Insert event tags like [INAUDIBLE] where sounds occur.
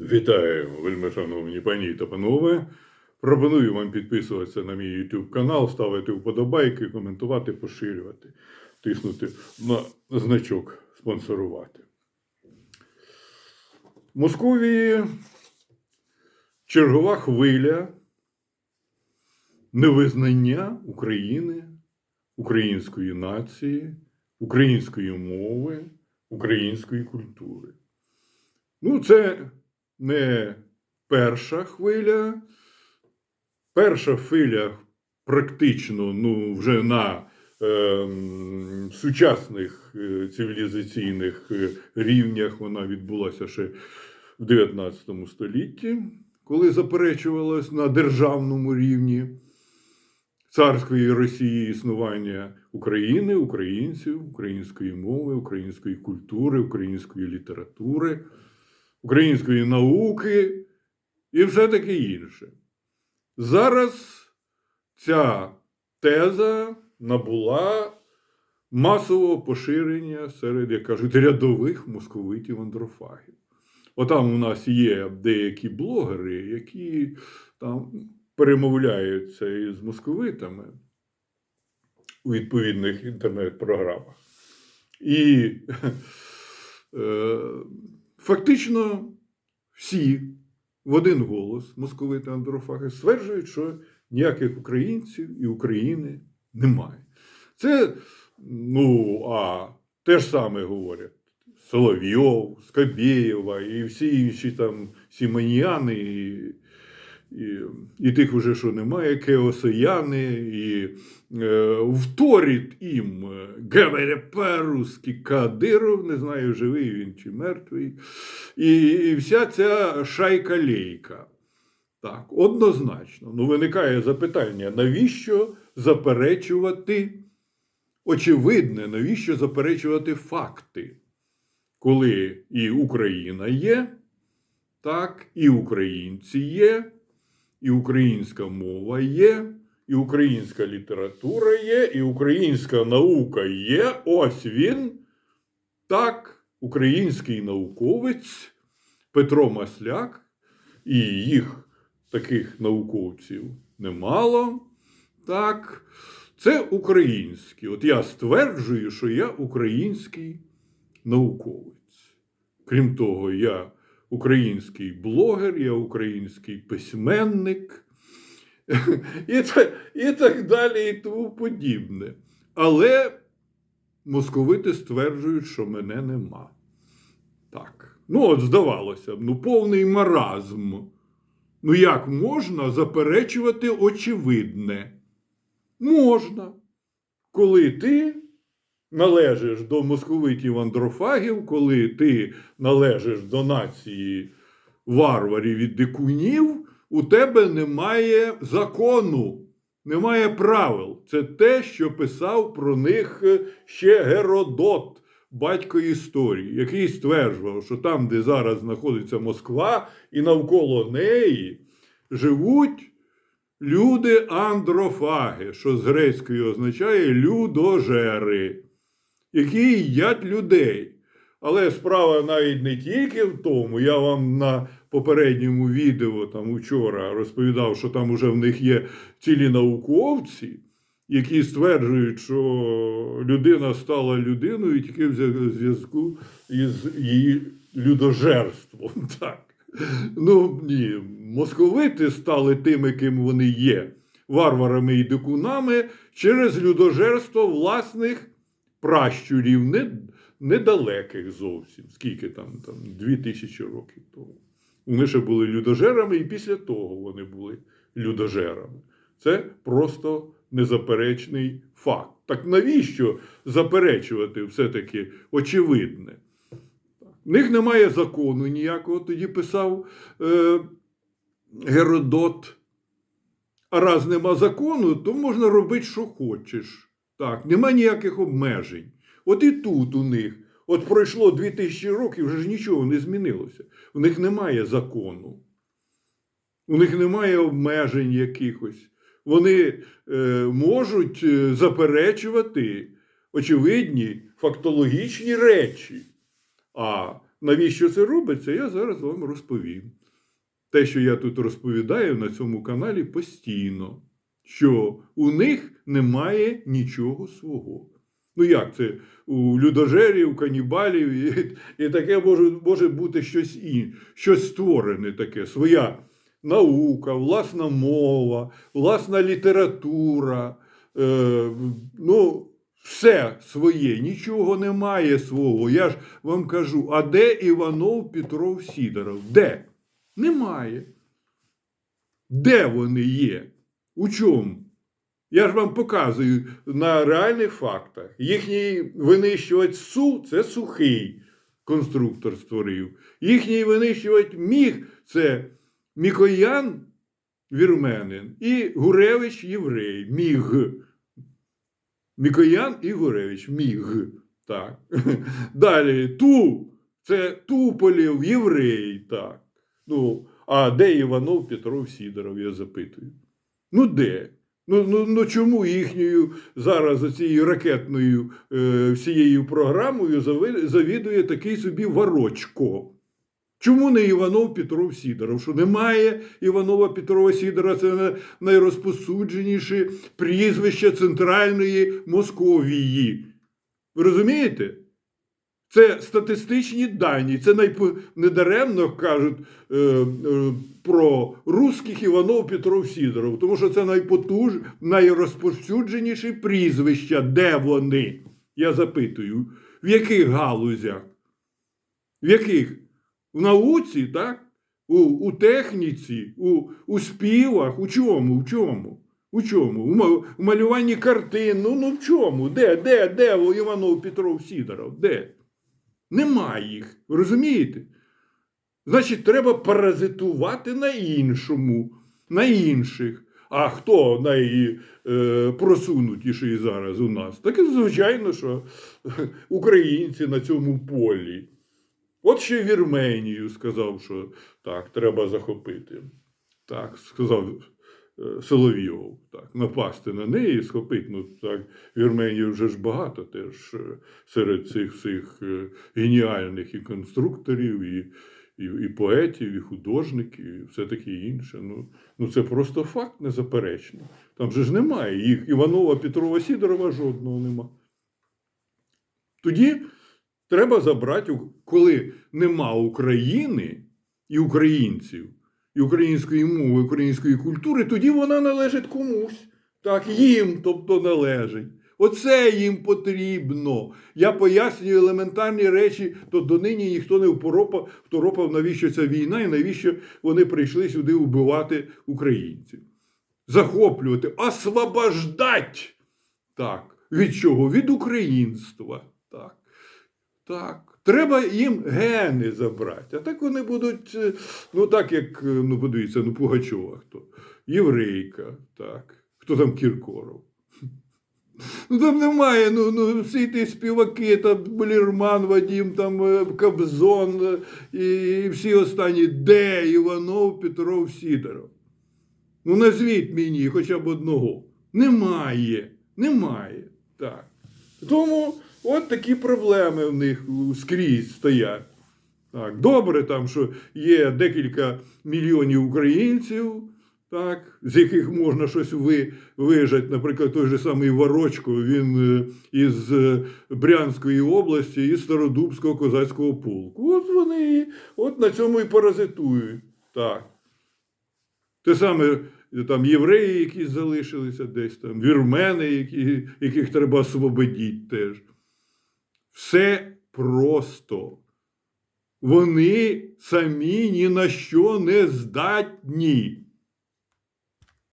Вітаю, вельми шановні пані та панове. Пропоную вам підписуватися на мій YouTube канал, ставити вподобайки, коментувати, поширювати, тиснути на значок спонсорувати. В Московії чергова хвиля невизнання України, української нації, української мови, української культури. Ну, це не перша хвиля. Перша хвиля практично ну, вже на е, сучасних цивілізаційних е, рівнях вона відбулася ще в 19 столітті, коли заперечувалось на державному рівні царської Росії існування України, українців, української мови, української культури, української літератури, української науки і все таке інше. Зараз ця теза набула масового поширення серед, як кажуть, рядових московитів андрофагів. Отам у нас є деякі блогери, які там перемовляються із московитами у відповідних інтернет-програмах. І е, фактично всі в один голос московити андрофаги стверджують, що ніяких українців і України немає. Це, ну, а те ж саме говорять Соловйов, Скабєєва і всі інші там сіманіяни, і, і тих уже, що немає, кеосояни, і е, вторить їм е, говоря по-русски Кадиров, не знаю, живий він чи мертвий. І, і вся ця шайка-лейка. Так, однозначно. Ну, виникає запитання, навіщо заперечувати очевидне, навіщо заперечувати факти, коли і Україна є, так, і українці є, і українська мова є, і українська література є, і українська наука є. Ось він, так, український науковець Петро Масляк, і їх таких науковців немало. Так, це українські. От я стверджую, що я український науковець. Крім того, я український блогер, я український письменник [LAUGHS] і так, і так далі, і тому подібне. Але московити стверджують, що мене нема. Так. Ну, от здавалося б, ну повний маразм. Ну, як можна заперечувати очевидне? Можна. Коли ти належиш до московитів андрофагів, коли ти належиш до нації варварів і дикунів, у тебе немає закону, немає правил. Це те, що писав про них ще Геродот, батько історії, який стверджував, що там, де зараз знаходиться Москва, і навколо неї живуть люди андрофаги, що з грецької означає людожери, які їдять людей. Але справа навіть не тільки в тому, я вам на попередньому відео там вчора розповідав, що там уже в них є цілі науковці, які стверджують, що людина стала людиною тільки в зв'язку із її людожерством. [LAUGHS] Так. Ну ні, московити стали тими, ким вони є, варварами і дикунами через людожерство власних пращурів, не, недалеких зовсім. Скільки там, там, дві тисячі років тому. Вони ще були людожерами, і після того вони були людожерами. Це просто незаперечний факт. Так навіщо заперечувати все-таки очевидне? В них немає закону ніякого, тоді писав е, Геродот. А раз нема закону, то можна робити, що хочеш. Так, нема ніяких обмежень. От і тут у них. От пройшло 2000 років, вже ж нічого не змінилося. У них немає закону. У них немає обмежень якихось. Вони е, можуть е, заперечувати очевидні фактологічні речі. А навіщо це робиться, я зараз вам розповім. Те, що я тут розповідаю на цьому каналі постійно, що у них немає нічого свого. Ну як це? У людожерів, канібалів, і, і таке може, може бути щось інше, щось створене таке, своя наука, власна мова, власна література. Е, ну, все своє, нічого немає свого. Я ж вам кажу, а де Іванов Петров Сідоров? Де? Немає. Де вони є? У чому? Я ж вам показую на реальних фактах. Їхній винищувач СУ це сухий конструктор створив. Їхній винищувач міг це Мікоян вірменин і Гуревич єврей. Міг. Мікоян і Гуревич. Міг. Так. [LAUGHS] Далі ту. Це Туполєв, єврей. Так. Ну, а де Іванов Петров Сідоров, я запитую. Ну де? Ну, ну, ну чому їхньою зараз цією ракетною е, всією програмою завідує такий собі Варочко? Чому не Іванов Петров Сідоров? Що немає Іванова Петрова Сідора, це найрозпосудженіше прізвище Центральної Московії. Ви розумієте? Це статистичні дані. Це найп... недаремно кажуть е, е, про русських Іванов Петров Сідоров, тому що це найпотуж... найрозповсюдженіші прізвища. Де вони? Я запитую, в яких галузях? В яких? В науці, так? У, у техніці, у, у співах, у чому? В чому? У чому? У, у малюванні картин. Ну, ну в чому? Де, де, де у Іванов Петров Сідоров? Де? Немає їх. Розумієте? Значить, треба паразитувати на іншому, на інших. А хто найпросунутіший зараз у нас? Так і звичайно, що українці на цьому полі. От ще Вірменію сказав, що так, треба захопити. Так, сказав е, Соловйов, напасти на неї, і схопити. Ну, так, Вірменію вже ж багато теж е, серед цих всіх е, геніальних і конструкторів, і, і, і поетів, і художників, і все таке інше. Ну, ну це просто факт незаперечний. Там же ж немає їх. Іванова, Петрова, Сідорова жодного нема. Тоді треба забрати, коли нема України і українців, і української мови, української культури, тоді вона належить комусь. Так, їм, тобто належить. Оце їм потрібно. Я пояснюю елементарні речі, то донині ніхто не впоропав, второпав, навіщо ця війна і навіщо вони прийшли сюди вбивати українців. Захоплювати, освобождать. Так. Від чого? Від українства. Так. Треба їм гени забрати. А так вони будуть, е, ну так як, е, ну подивіться, ну Пугачова хто? Єврейка, так. Хто там Кіркоров? Ну там немає, ну, ну всі ті співаки, там Болірман, Вадім, там е, Кобзон і всі останні. Де Іванов, Петров, Сідоров? Ну назвіть мені хоча б одного. Немає. Немає. Так. Тому от такі проблеми в них скрізь стоять. Так, добре, там, що є декілька мільйонів українців, так, з яких можна щось ви, вижати. Наприклад, той же самий Ворочко, він е, із е, Брянської області, із Стародубського козацького полку. От вони от на цьому і паразитують. Так. Те саме е, там євреї, які залишилися десь там, вірмени, які, яких треба освободити теж. Все просто. Вони самі ні на що не здатні.